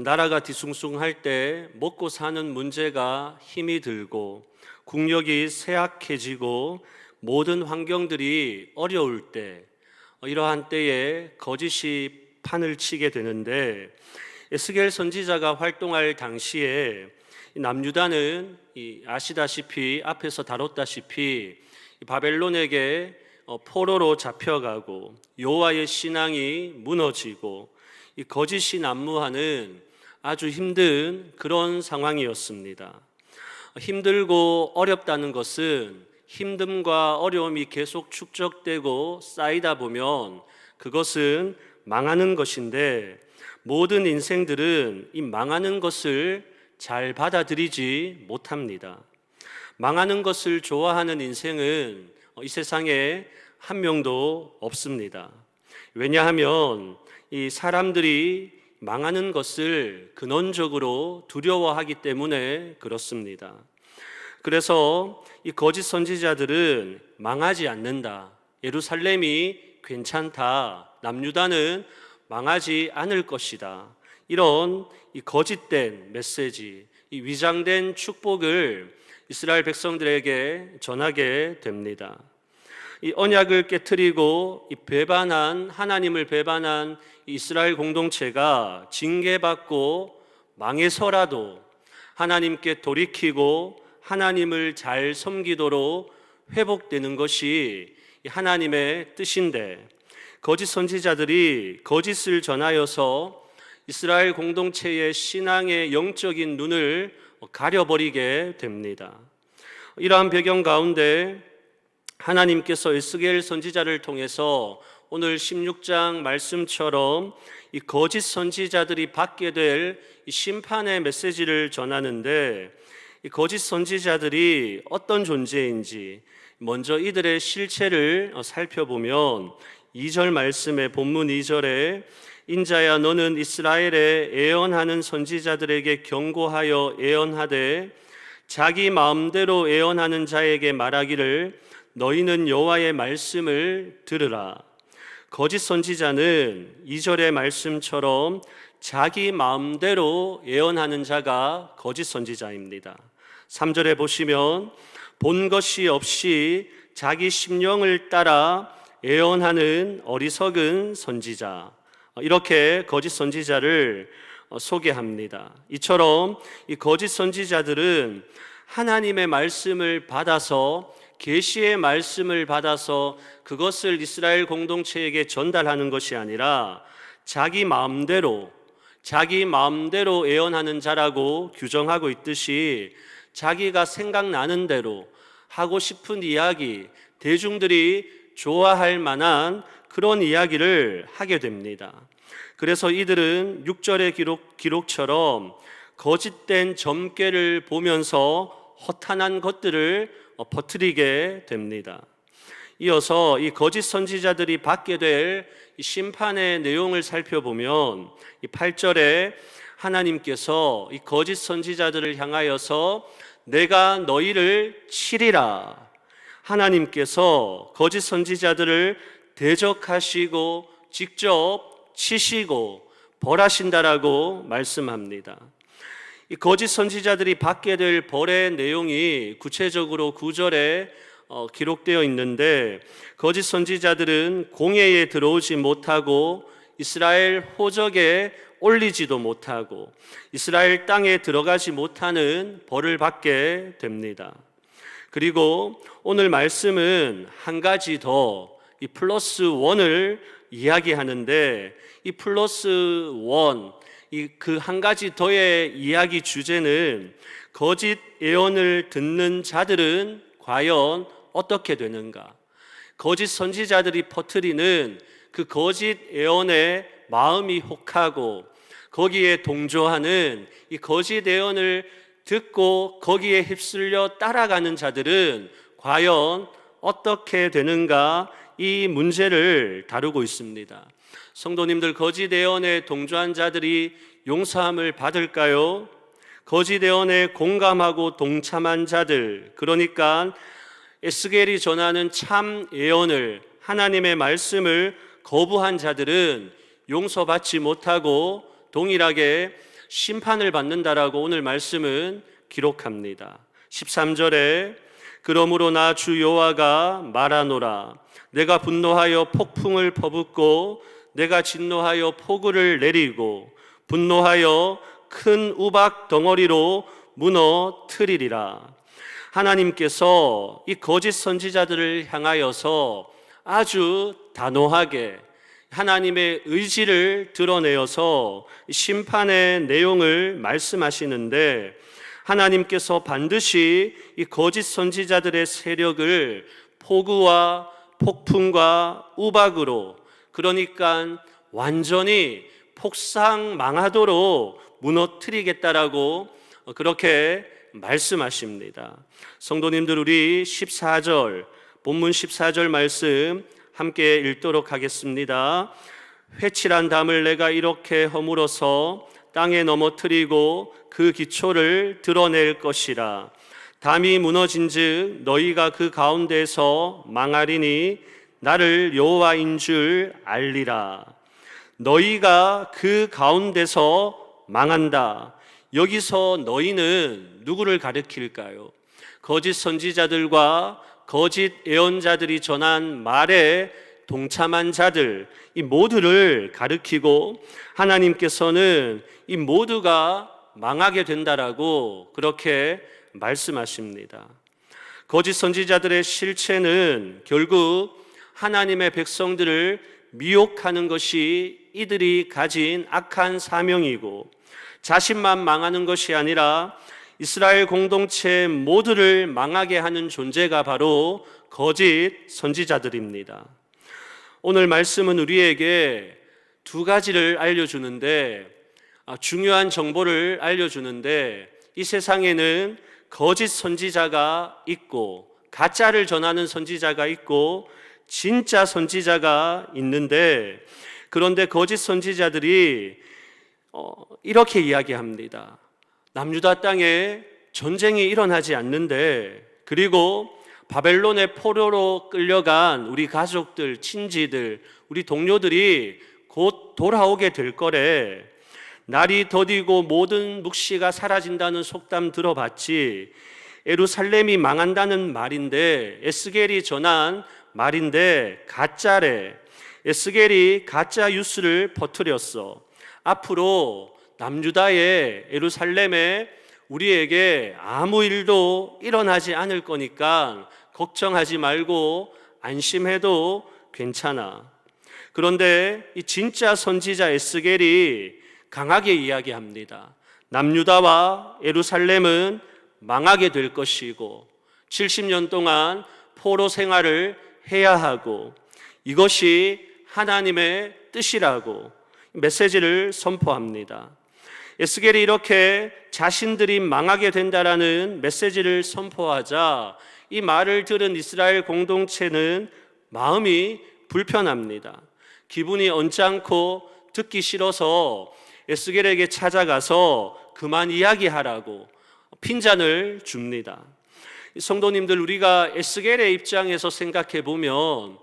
나라가 뒤숭숭할 때 먹고 사는 문제가 힘이 들고 국력이 쇠약해지고 모든 환경들이 어려울 때 이러한 때에 거짓이 판을 치게 되는데 에스겔 선지자가 활동할 당시에 이 남유다는 이 아시다시피 앞에서 다뤘다시피 이 바벨론에게 어, 포로로 잡혀가고 여호와의 신앙이 무너지고 이 거짓이 난무하는 아주 힘든 그런 상황이었습니다. 힘들고 어렵다는 것은 힘듦과 어려움이 계속 축적되고 쌓이다 보면 그것은 망하는 것인데 모든 인생들은 이 망하는 것을 잘 받아들이지 못합니다. 망하는 것을 좋아하는 인생은 이 세상에 한 명도 없습니다. 왜냐하면 이 사람들이 망하는 것을 근원적으로 두려워하기 때문에 그렇습니다. 그래서 이 거짓 선지자들은 망하지 않는다. 예루살렘이 괜찮다. 남유다는 망하지 않을 것이다. 이런 이 거짓된 메시지, 이 위장된 축복을 이스라엘 백성들에게 전하게 됩니다. 이 언약을 깨뜨리고 이 배반한 하나님을 배반한 이스라엘 공동체가 징계받고 망해서라도 하나님께 돌이키고 하나님을 잘 섬기도록 회복되는 것이 하나님의 뜻인데 거짓 선지자들이 거짓을 전하여서 이스라엘 공동체의 신앙의 영적인 눈을 가려버리게 됩니다. 이러한 배경 가운데 하나님께서 에스겔 선지자를 통해서 오늘 16장 말씀처럼 이 거짓 선지자들이 받게 될 심판의 메시지를 전하는데 이 거짓 선지자들이 어떤 존재인지 먼저 이들의 실체를 살펴보면 2절 말씀의 본문 2절에 인자야 너는 이스라엘에 애언하는 선지자들에게 경고하여 애언하되 자기 마음대로 애언하는 자에게 말하기를 너희는 여호와의 말씀을 들으라. 거짓 선지자는 2절의 말씀처럼 자기 마음대로 예언하는 자가 거짓 선지자입니다. 3절에 보시면 본 것이 없이 자기 심령을 따라 예언하는 어리석은 선지자. 이렇게 거짓 선지자를 소개합니다. 이처럼 이 거짓 선지자들은 하나님의 말씀을 받아서 계시의 말씀을 받아서 그것을 이스라엘 공동체에게 전달하는 것이 아니라 자기 마음대로 자기 마음대로 예언하는 자라고 규정하고 있듯이 자기가 생각나는 대로 하고 싶은 이야기, 대중들이 좋아할 만한 그런 이야기를 하게 됩니다. 그래서 이들은 6절의 기록, 기록처럼 거짓된 점괘를 보면서 허탄한 것들을 퍼뜨리게 됩니다. 이어서 이 거짓 선지자들이 받게 될 심판의 내용을 살펴보면 이 8절에 하나님께서 이 거짓 선지자들을 향하여서 내가 너희를 치리라. 하나님께서 거짓 선지자들을 대적하시고 직접 치시고 벌하신다라고 말씀합니다. 이 거짓 선지자들이 받게 될 벌의 내용이 구체적으로 구절에 어, 기록되어 있는데 거짓 선지자들은 공회에 들어오지 못하고 이스라엘 호적에 올리지도 못하고 이스라엘 땅에 들어가지 못하는 벌을 받게 됩니다. 그리고 오늘 말씀은 한 가지 더 이 플러스 원을 이야기하는데 이 플러스 원, 이 그 한 가지 더의 이야기 주제는 거짓 예언을 듣는 자들은 과연 어떻게 되는가? 거짓 선지자들이 퍼뜨리는 그 거짓 예언에 마음이 혹하고 거기에 동조하는 이 거짓 예언을 듣고 거기에 휩쓸려 따라가는 자들은 과연 어떻게 되는가 이 문제를 다루고 있습니다. 성도님들 거짓 예언에 동조한 자들이 용서함을 받을까요? 거짓 예언에 공감하고 동참한 자들 그러니까 에스겔이 전하는 참 예언을 하나님의 말씀을 거부한 자들은 용서받지 못하고 동일하게 심판을 받는다라고 오늘 말씀은 기록합니다. 13절에 그러므로 나 주 여호와가 말하노라 내가 분노하여 폭풍을 퍼붓고 내가 진노하여 폭우를 내리고 분노하여 큰 우박 덩어리로 무너뜨리리라. 하나님께서 이 거짓 선지자들을 향하여서 아주 단호하게 하나님의 의지를 드러내어서 심판의 내용을 말씀하시는데 하나님께서 반드시 이 거짓 선지자들의 세력을 폭우와 폭풍과 우박으로 그러니까 완전히 폭삭 망하도록 무너뜨리겠다라고 그렇게 말씀하십니다. 성도님들 우리 14절 본문 14절 말씀 함께 읽도록 하겠습니다. 회칠한 담을 내가 이렇게 허물어서 땅에 넘어뜨리고 그 기초를 드러낼 것이라. 담이 무너진즉 너희가 그 가운데서 망하리니 나를 여호와인 줄 알리라. 너희가 그 가운데서 망한다. 여기서 너희는 누구를 가리킬까요? 거짓 선지자들과 거짓 예언자들이 전한 말에 동참한 자들 이 모두를 가리키고 하나님께서는 이 모두가 망하게 된다라고 그렇게 말씀하십니다. 거짓 선지자들의 실체는 결국 하나님의 백성들을 미혹하는 것이 이들이 가진 악한 사명이고 자신만 망하는 것이 아니라 이스라엘 공동체 모두를 망하게 하는 존재가 바로 거짓 선지자들입니다. 오늘 말씀은 우리에게 두 가지를 알려주는데 아, 중요한 정보를 알려주는데 이 세상에는 거짓 선지자가 있고 가짜를 전하는 선지자가 있고 진짜 선지자가 있는데 그런데 거짓 선지자들이 어, 이렇게 이야기합니다. 남유다 땅에 전쟁이 일어나지 않는데 그리고 바벨론의 포로로 끌려간 우리 가족들, 친지들, 우리 동료들이 곧 돌아오게 될 거래. 날이 더디고 모든 묵시가 사라진다는 속담 들어봤지. 에루살렘이 망한다는 말인데 에스겔이 전한 말인데 가짜래. 에스겔이 가짜 뉴스를 퍼뜨렸어. 앞으로 남유다의 에루살렘에 우리에게 아무 일도 일어나지 않을 거니까 걱정하지 말고 안심해도 괜찮아. 그런데 이 진짜 선지자 에스겔이 강하게 이야기합니다. 남유다와 에루살렘은 망하게 될 것이고 70년 동안 포로 생활을 해야 하고 이것이 하나님의 뜻이라고 메시지를 선포합니다. 에스겔이 이렇게 자신들이 망하게 된다라는 메시지를 선포하자 이 말을 들은 이스라엘 공동체는 마음이 불편합니다. 기분이 언짢고 듣기 싫어서 에스겔에게 찾아가서 그만 이야기하라고 핀잔을 줍니다. 성도님들 우리가 에스겔의 입장에서 생각해 보면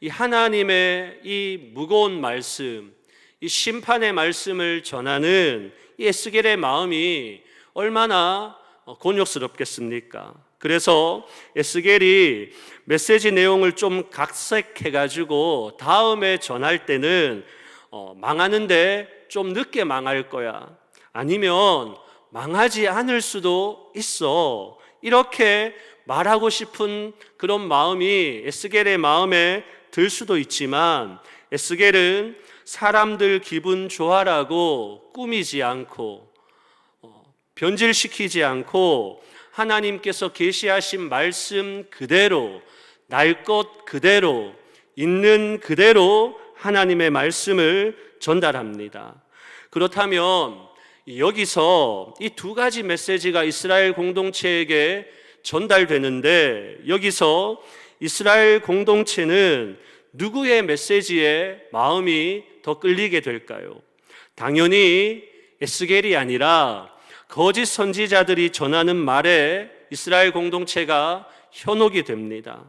이 하나님의 이 무거운 말씀, 이 심판의 말씀을 전하는 이 에스겔의 마음이 얼마나 곤욕스럽겠습니까? 그래서 에스겔이 메시지 내용을 좀 각색해 가지고 다음에 전할 때는 어, 망하는데 좀 늦게 망할 거야. 아니면 망하지 않을 수도 있어. 이렇게 말하고 싶은 그런 마음이 에스겔의 마음에 들 수도 있지만 에스겔은 사람들 기분 좋아라고 꾸미지 않고 어, 변질시키지 않고 하나님께서 계시하신 말씀 그대로 날 것 그대로 있는 그대로 하나님의 말씀을 전달합니다. 그렇다면 여기서 이 두 가지 메시지가 이스라엘 공동체에게 전달되는데 여기서 이스라엘 공동체는 누구의 메시지에 마음이 더 끌리게 될까요? 당연히 에스겔이 아니라 거짓 선지자들이 전하는 말에 이스라엘 공동체가 현혹이 됩니다.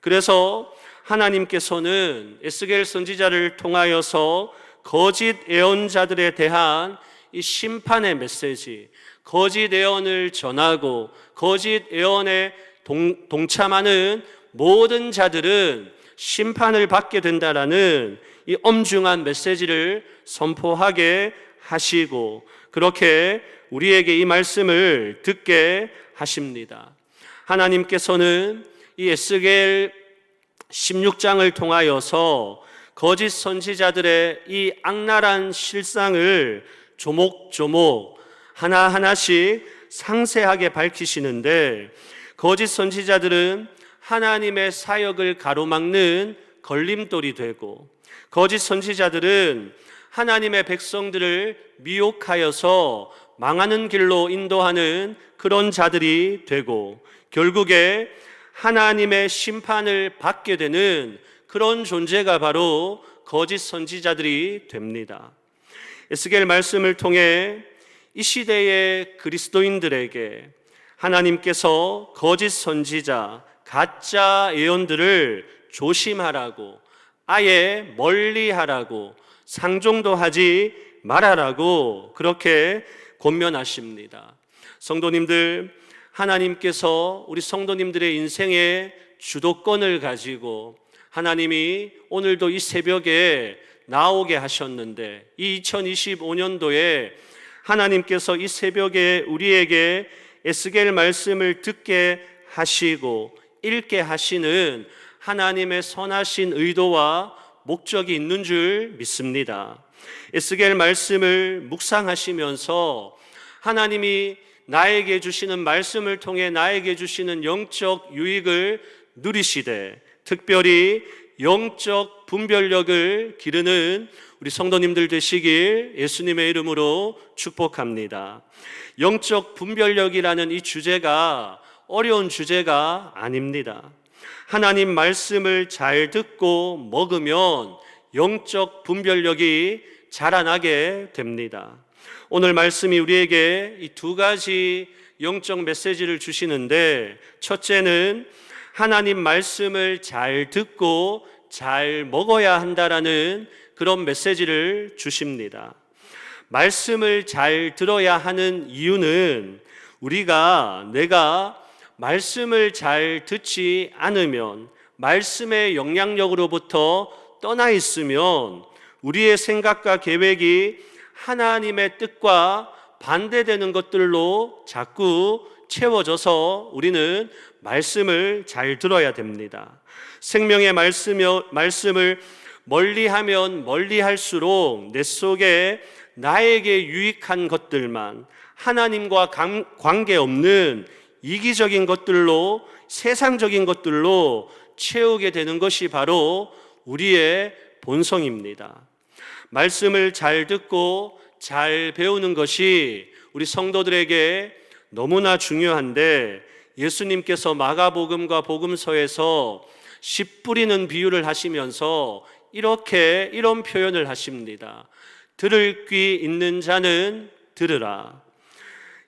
그래서 하나님께서는 에스겔 선지자를 통하여서 거짓 예언자들에 대한 이 심판의 메시지, 거짓 예언을 전하고 거짓 예언에 동, 동참하는 모든 자들은 심판을 받게 된다라는 이 엄중한 메시지를 선포하게 하시고 그렇게 우리에게 이 말씀을 듣게 하십니다. 하나님께서는 이 에스겔 16장을 통하여서 거짓 선지자들의 이 악랄한 실상을 조목조목 하나하나씩 상세하게 밝히시는데 거짓 선지자들은 하나님의 사역을 가로막는 걸림돌이 되고 거짓 선지자들은 하나님의 백성들을 미혹하여서 망하는 길로 인도하는 그런 자들이 되고 결국에 하나님의 심판을 받게 되는 그런 존재가 바로 거짓 선지자들이 됩니다. 에스겔 말씀을 통해 이 시대의 그리스도인들에게 하나님께서 거짓 선지자, 가짜 예언들을 조심하라고 아예 멀리 하라고 상종도 하지 말아라고 그렇게 권면하십니다. 성도님들, 하나님께서 우리 성도님들의 인생의 주도권을 가지고 하나님이 오늘도 이 새벽에 나오게 하셨는데 이 2025년도에 하나님께서 이 새벽에 우리에게 에스겔 말씀을 듣게 하시고 읽게 하시는 하나님의 선하신 의도와 목적이 있는 줄 믿습니다. 에스겔 말씀을 묵상하시면서 하나님이 나에게 주시는 말씀을 통해 나에게 주시는 영적 유익을 누리시되 특별히 영적 분별력을 기르는 우리 성도님들 되시길 예수님의 이름으로 축복합니다. 영적 분별력이라는 이 주제가 어려운 주제가 아닙니다. 하나님 말씀을 잘 듣고 먹으면 영적 분별력이 자라나게 됩니다. 오늘 말씀이 우리에게 이 두 가지 영적 메시지를 주시는데 첫째는 하나님 말씀을 잘 듣고 잘 먹어야 한다라는 그런 메시지를 주십니다. 말씀을 잘 들어야 하는 이유는 우리가 내가 말씀을 잘 듣지 않으면 말씀의 영향력으로부터 떠나 있으면 우리의 생각과 계획이 하나님의 뜻과 반대되는 것들로 자꾸 채워져서 우리는 말씀을 잘 들어야 됩니다. 생명의 말씀을 멀리 하면 멀리 할수록 내 속에 나에게 유익한 것들만 하나님과 관계없는 이기적인 것들로 세상적인 것들로 채우게 되는 것이 바로 우리의 본성입니다. 말씀을 잘 듣고 잘 배우는 것이 우리 성도들에게 너무나 중요한데 예수님께서 마가복음과 복음서에서 씨 뿌리는 비유를 하시면서 이렇게 이런 표현을 하십니다. 들을 귀 있는 자는 들으라.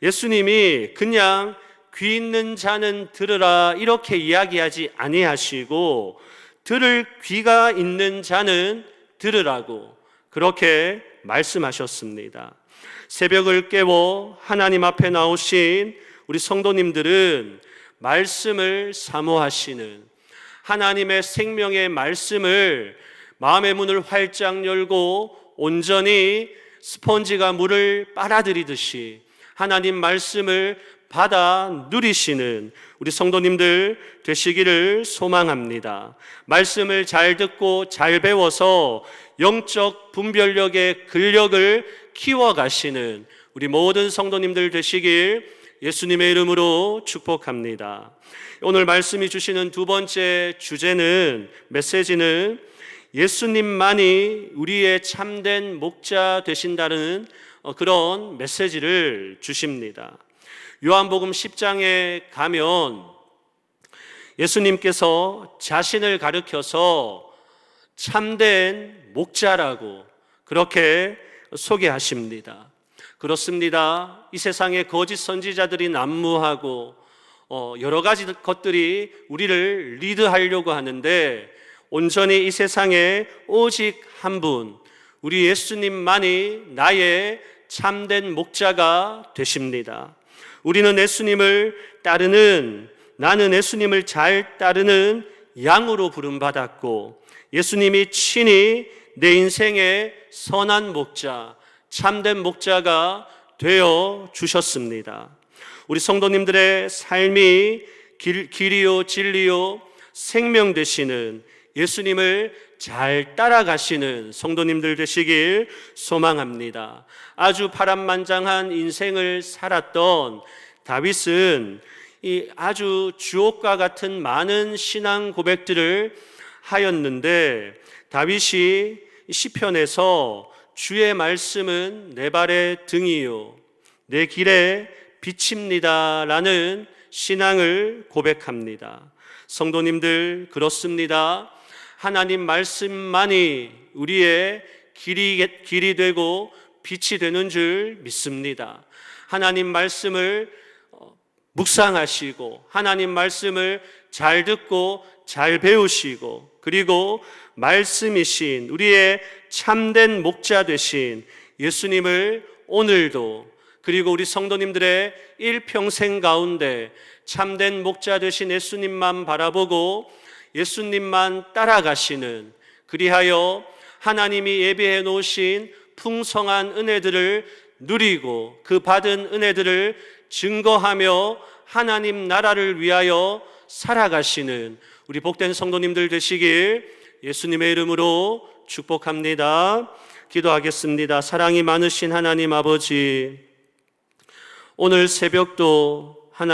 예수님이 그냥 귀 있는 자는 들으라 이렇게 이야기하지 아니하시고 들을 귀가 있는 자는 들으라고 그렇게 말씀하셨습니다. 새벽을 깨워 하나님 앞에 나오신 우리 성도님들은 말씀을 사모하시는 하나님의 생명의 말씀을 마음의 문을 활짝 열고 온전히 스펀지가 물을 빨아들이듯이 하나님 말씀을 받아 누리시는 우리 성도님들 되시기를 소망합니다. 말씀을 잘 듣고 잘 배워서 영적 분별력의 근력을 키워가시는 우리 모든 성도님들 되시길 예수님의 이름으로 축복합니다. 오늘 말씀이 주시는 두 번째 주제는 메시지는 예수님만이 우리의 참된 목자 되신다는 어, 그런 메시지를 주십니다. 요한복음 10장에 가면 예수님께서 자신을 가르켜서 참된 목자라고 그렇게 소개하십니다. 그렇습니다. 이 세상에 거짓 선지자들이 난무하고 어, 여러 가지 것들이 우리를 리드하려고 하는데 온전히 이 세상에 오직 한 분, 우리 예수님만이 나의 참된 목자가 되십니다. 우리는 예수님을 따르는 나는 예수님을 잘 따르는 양으로 부름받았고 예수님이 친히 내 인생의 선한 목자, 참된 목자가 되어 주셨습니다. 우리 성도님들의 삶이 길, 길이요 진리요 생명 되시는 예수님을 잘 따라가시는 성도님들 되시길 소망합니다. 아주 파란만장한 인생을 살았던 다윗은 이 아주 주옥과 같은 많은 신앙 고백들을 하였는데 다윗이 시편에서 주의 말씀은 내 발의 등이요 내 길에 빛입니다라는 신앙을 고백합니다. 성도님들 그렇습니다. 하나님 말씀만이 우리의 길이, 길이 되고 빛이 되는 줄 믿습니다. 하나님 말씀을 어, 묵상하시고 하나님 말씀을 잘 듣고 잘 배우시고 그리고 말씀이신 우리의 참된 목자 되신 예수님을 오늘도 그리고 우리 성도님들의 일평생 가운데 참된 목자 되신 예수님만 바라보고 예수님만 따라가시는 그리하여 하나님이 예비해 놓으신 풍성한 은혜들을 누리고 그 받은 은혜들을 증거하며 하나님 나라를 위하여 살아가시는 우리 복된 성도님들 되시길 예수님의 이름으로 축복합니다. 기도하겠습니다. 사랑이 많으신 하나님 아버지, 오늘 새벽도